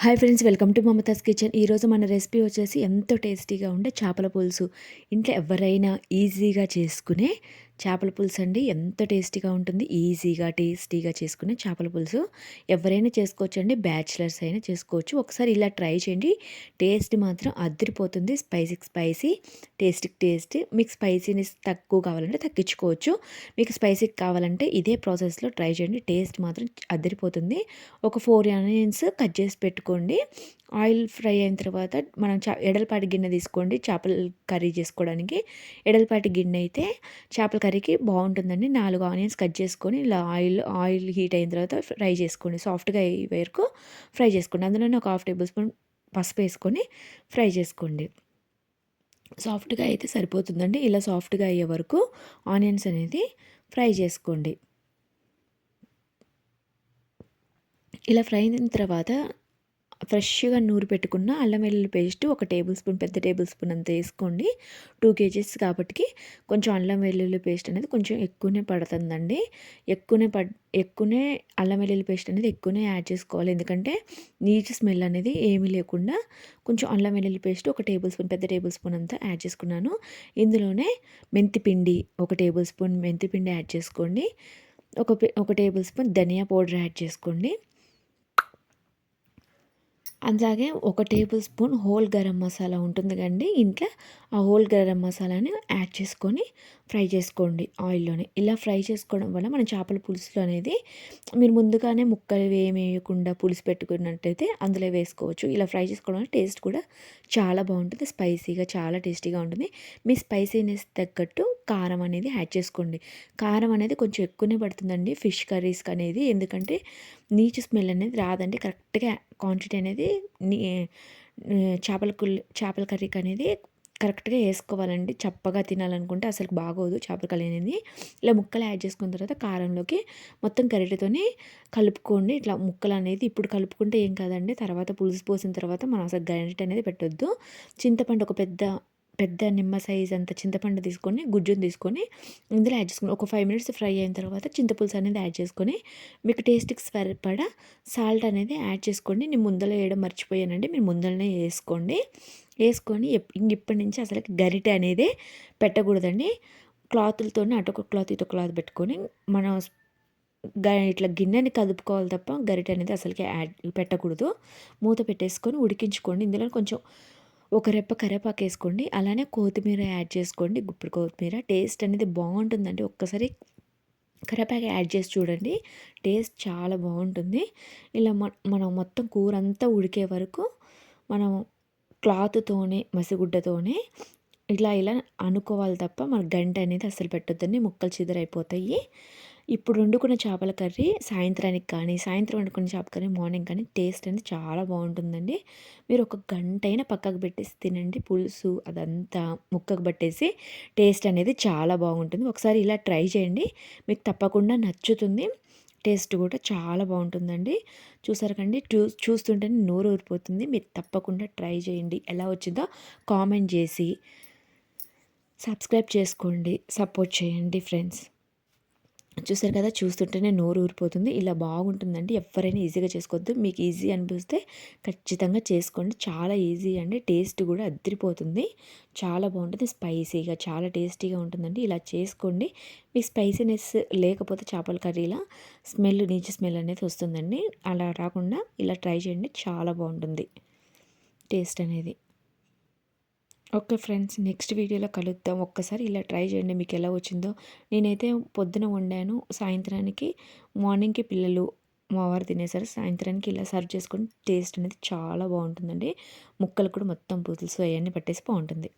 Hi friends welcome to Mamata's kitchen ఈరోజు మన recipe వచ్చేసి ఎంతో టేస్టీగా ఉండే చేపల పులుసు. ఇంట్లో ఎవరైనా ఈజీగా చేసుకునే చేపల పులుసు అండి ఎంత టేస్టీగా ఉంటుంది. ఈజీగా టేస్టీగా చేసుకునే చేపల పులుసు. ఎవరైనా చేసుకోవచ్చు అండి బ్యాచిలర్స్ అయినా చేసుకోవచ్చు. ఒకసారి ఇలా ట్రై చేయండి. టేస్ట్ మాత్రం అదిరిపోతుంది. స్పైసీకి స్పైసీ టేస్ట్కి టేస్ట్. మీకు స్పైసీనెస్ తక్కువ కావాలంటే తగ్గించుకోవచ్చు. మీకు స్పైసీకి కావాలంటే ఇదే ప్రాసెస్లో ట్రై చేయండి. టేస్ట్ మాత్రం అదిరిపోతుంది. ఒక ఫోర్ ఆనియన్స్ కట్ చేసి పెట్టుకోండి. ఆయిల్ ఫ్రై అయిన తర్వాత మనం చా ఎడలపాటి గిన్నె తీసుకోండి. చేపల కర్రీ చేసుకోవడానికి ఎడలపాటి గిన్నె అయితే చేపల కర్రీకి బాగుంటుందండి. నాలుగు ఆనియన్స్ కట్ చేసుకొని ఇలా ఆయిల్ ఆయిల్ హీట్ అయిన తర్వాత ఫ్రై చేసుకోండి. సాఫ్ట్గా అయ్యే వరకు ఫ్రై చేసుకోండి. అందులోనే ఒక హాఫ్ టేబుల్ స్పూన్ పసుపు వేసుకొని ఫ్రై చేసుకోండి. సాఫ్ట్గా అయితే సరిపోతుందండి. ఇలా సాఫ్ట్గా అయ్యే వరకు ఆనియన్స్ అనేది ఫ్రై చేసుకోండి. ఇలా ఫ్రై అయిన తర్వాత ఫ్రెష్గా నూరు పెట్టుకున్న అల్లం వెల్లుల్లి పేస్ట్ ఒక టేబుల్ స్పూన్ పెద్ద టేబుల్ స్పూన్ అంత వేసుకోండి. టూ కేజీస్ కాబట్టి కొంచెం అల్లం వెల్లుల్లి పేస్ట్ అనేది కొంచెం ఎక్కువనే పడుతుందండి. ఎక్కువనే పడ్ ఎక్కువనే అల్లం వెల్లుల్లి పేస్ట్ అనేది ఎక్కువనే యాడ్ చేసుకోవాలి. ఎందుకంటే నీచు స్మెల్ అనేది ఏమీ లేకుండా కొంచెం అల్లం వెల్లుల్లి పేస్ట్ ఒక టేబుల్ స్పూన్ పెద్ద టేబుల్ స్పూన్ అంతా యాడ్ చేసుకున్నాను. ఇందులోనే మెంతిపిండి ఒక టేబుల్ స్పూన్ మెంతిపిండి యాడ్ చేసుకోండి. ఒక ఒక టేబుల్ స్పూన్ ధనియా పౌడర్ యాడ్ చేసుకోండి. అలాగే ఒక tablespoon whole garam masala ఉంటుంది కండి ఇంట్లో ఆ హోల్ గరం మసాలాని యాడ్ చేసుకొని ఫ్రై చేసుకోండి ఆయిల్లోనే. ఇలా ఫ్రై చేసుకోవడం వల్ల మన చేపల పులుసులో అనేది మీరు ముందుగానే ముక్కలు ఏమి వేయకుండా పులుసు పెట్టుకున్నట్టయితే అందులో వేసుకోవచ్చు. ఇలా ఫ్రై చేసుకోవడం టేస్ట్ కూడా చాలా బాగుంటుంది స్పైసీగా చాలా టేస్టీగా ఉంటుంది. మీ స్పైసీనెస్ తగ్గట్టు కారం అనేది యాడ్ చేసుకోండి. కారం అనేది కొంచెం ఎక్కువనే పడుతుందండి ఫిష్ కర్రీస్కి అనేది. ఎందుకంటే నీచు స్మెల్ అనేది రాదండి కరెక్ట్గా క్వాంటిటీ అనేది చేపల కుల్ చేపల కర్రీకి అనేది కరెక్ట్గా వేసుకోవాలండి. చప్పగా తినాలనుకుంటే అసలు బాగోదు చేపల అనేది. ఇలా ముక్కలు యాడ్ చేసుకున్న తర్వాత కారంలోకి మొత్తం గరిటెతోని కలుపుకోండి. ఇట్లా ముక్కలు అనేది ఇప్పుడు కలుపుకుంటే ఏం కాదండి. తర్వాత పులుసు పోసిన తర్వాత మనం అసలు గరిటె అనేది పెట్టొద్దు. చింతపండు ఒక పెద్ద పెద్ద నిమ్మ సైజ్ అంత చింతపండు తీసుకొని గుజ్జును తీసుకొని ఇందులో యాడ్ చేసుకుని ఒక ఫైవ్ మినిట్స్ ఫ్రై అయిన తర్వాత చింతపులుసు అనేది యాడ్ చేసుకొని మీకు టేస్ట్కి సరిపడా సాల్ట్ అనేది యాడ్ చేసుకోండి. నేను ముందర వేయడం మర్చిపోయానండి. మీరు ముందరనే వేసుకోండి. వేసుకొని ఇప్పటి నుంచి అసలు గరిటె అనేది పెట్టకూడదండి. క్లాతులతో అటొక క్లాత్ ఇటు క్లాత్ పెట్టుకొని మనం ఇట్లా గిన్నెని కదుపుకోవాలి తప్ప గరిటె అనేది అసలుకి యాడ్ పెట్టకూడదు. మూత పెట్టేసుకొని ఉడికించుకోండి. ఇందులో కొంచెం ఒక రెప్ప కరివేపాకు వేసుకోండి అలానే కొత్తిమీర యాడ్ చేసుకోండి. గుప్పుడు కొత్తిమీర టేస్ట్ అనేది బాగుంటుందండి. ఒక్కసారి కరివేపాకు యాడ్ చేసి చూడండి టేస్ట్ చాలా బాగుంటుంది. ఇలా మనం మొత్తం కూర అంతా ఉడికే వరకు మనం క్లాత్తోనే మసిగుడ్డతోనే ఇలా ఇలా అనుకోవాలి తప్ప మన గంట అనేది అసలు పెట్టొద్దని ముక్కలు చిదరైపోతాయి. ఇప్పుడు వండుకున్న చేపల కర్రీ సాయంత్రానికి కానీ సాయంత్రం వండుకున్న చేప కర్రీ మార్నింగ్ కానీ టేస్ట్ అనేది చాలా బాగుంటుందండి. మీరు ఒక గంట అయినా పక్కకు పెట్టేసి తినండి. పులుసు అదంతా ముక్కకు పట్టేసి టేస్ట్ అనేది చాలా బాగుంటుంది. ఒకసారి ఇలా ట్రై చేయండి. మీకు తప్పకుండా నచ్చుతుంది. టేస్ట్ కూడా చాలా బాగుంటుందండి. చూసారు కండి చూ చూస్తుంటేనే నోరు ఊరిపోతుంది. మీరు తప్పకుండా ట్రై చేయండి. ఎలా వచ్చిందో కామెంట్ చేసి సబ్స్క్రైబ్ చేసుకోండి. సపోర్ట్ చేయండి ఫ్రెండ్స్. చూసారు కదా చూస్తుంటేనే నోరు ఊరిపోతుంది. ఇలా బాగుంటుందండి. ఎవరైనా ఈజీగా చేసుకోవద్దు. మీకు ఈజీ అనిపిస్తే ఖచ్చితంగా చేసుకోండి. చాలా ఈజీ అండి. టేస్ట్ కూడా అద్దరిపోతుంది. చాలా బాగుంటుంది. స్పైసీగా చాలా టేస్టీగా ఉంటుందండి. ఇలా చేసుకోండి. మీకు స్పైసీనెస్ లేకపోతే చేపల కర్రీలా స్మెల్ నీచు స్మెల్ అనేది వస్తుందండి. అలా రాకుండా ఇలా ట్రై చేయండి. చాలా బాగుంటుంది. టేస్ట్ అనేది. ఓకే ఫ్రెండ్స్ నెక్స్ట్ వీడియోలో కలుద్దాం. ఒక్కసారి ఇలా ట్రై చేయండి మీకు ఎలా వచ్చిందో. నేనైతే పొద్దున వండాను సాయంత్రానికి మార్నింగ్కి పిల్లలు మా వారు తినేసరి. సాయంత్రానికి ఇలా సర్వ్ చేసుకుని టేస్ట్ అనేది చాలా బాగుంటుందండి. ముక్కలు కూడా మొత్తం పులుసు అవన్నీ పట్టేసి బాగుంటుంది.